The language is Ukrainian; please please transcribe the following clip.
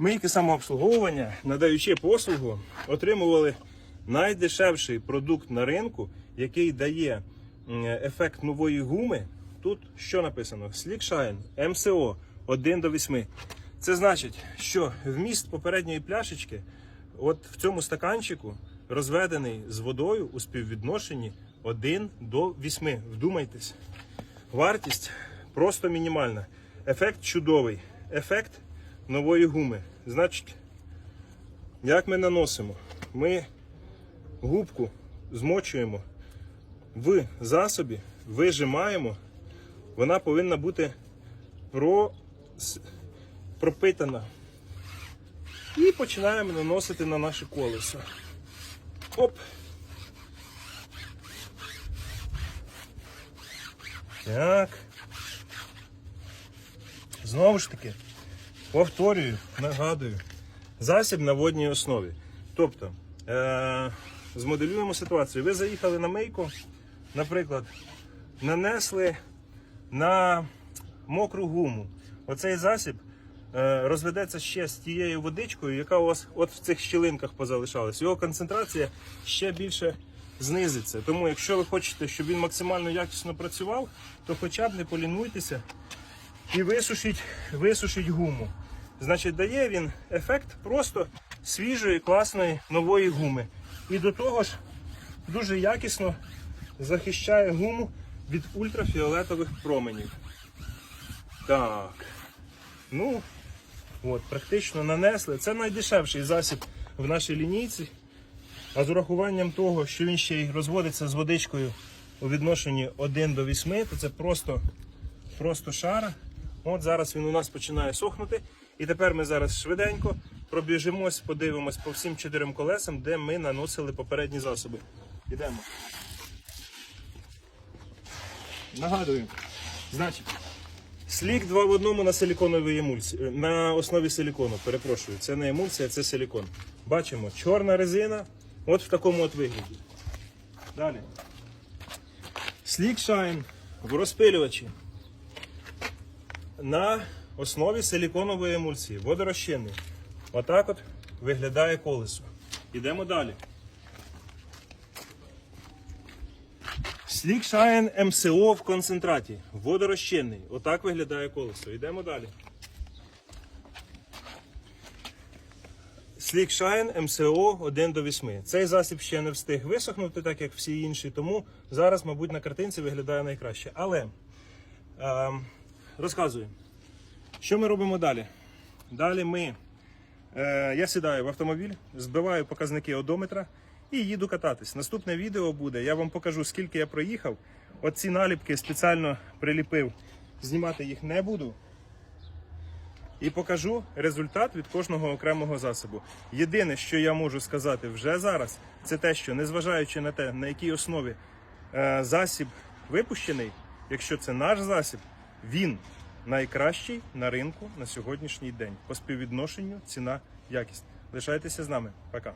Мийки самообслуговування, надаючи послугу, отримували найдешевший продукт на ринку, який дає ефект нової гуми. Тут що написано? Slick Shine МСО 1 до 8. Це значить, що вміст попередньої пляшечки, от в цьому стаканчику, розведений з водою у співвідношенні 1 до 8. Вдумайтесь. Вартість просто мінімальна. Ефект чудовий. Ефект нової гуми. Значить, як ми наносимо? Ми губку змочуємо в засобі, вижимаємо. Вона повинна бути про... пропитана. І починаємо наносити на наше колесо. Оп! Так. Знову ж таки, повторюю, нагадую, засіб на водній основі. Тобто, е- змоделюємо ситуацію. Ви заїхали на мийку, наприклад, нанесли на мокру гуму. Оцей засіб е, розведеться ще з тією водичкою, яка у вас от в цих щілинках позалишалась. Його концентрація ще більше знизиться. Тому, якщо ви хочете, щоб він максимально якісно працював, то хоча б не полінуйтеся і висушіть, висушіть гуму. Значить, дає він ефект просто свіжої, класної нової гуми. І до того ж дуже якісно захищає гуму від ультрафіолетових променів. Так. Ну, от, практично нанесли. Це найдешевший засіб в нашій лінійці. А з урахуванням того, що він ще й розводиться з водичкою у відношенні 1 до 8, то це просто, просто шара. От зараз він у нас починає сохнути. І тепер ми зараз швиденько пробіжимось, подивимось по всім чотирьом колесам, де ми наносили попередні засоби. Ідемо. Нагадую. Значить, слік 2 в одному на силіконовій емульсії. На основі силікону, перепрошую. Це не емульсія, це силікон. Бачимо, чорна резина, от в такому от вигляді. Далі. Слік Shine в розпилювачі. На основі силіконової емульсії, водорозчинний. Отак от виглядає колесо. Ідемо далі. Shine МСО в концентраті. Водорозчинний. Отак виглядає колесо. Йдемо далі. Shine МСО 1 до 8. Цей засіб ще не встиг висохнути, так як всі інші, тому зараз, мабуть, на картинці виглядає найкраще. Але е, розказую, що ми робимо далі. Далі ми. Е, я сідаю в автомобіль, збиваю показники одометра і їду кататись. Наступне відео буде. Я вам покажу, скільки я проїхав. Оці наліпки спеціально приліпив. Знімати їх не буду. І покажу результат від кожного окремого засобу. Єдине, що я можу сказати вже зараз, це те, що незважаючи на те, на якій основі е, засіб випущений, якщо це наш засіб, він найкращий на ринку на сьогоднішній день по співвідношенню ціна якість. Лишайтеся з нами. Пока.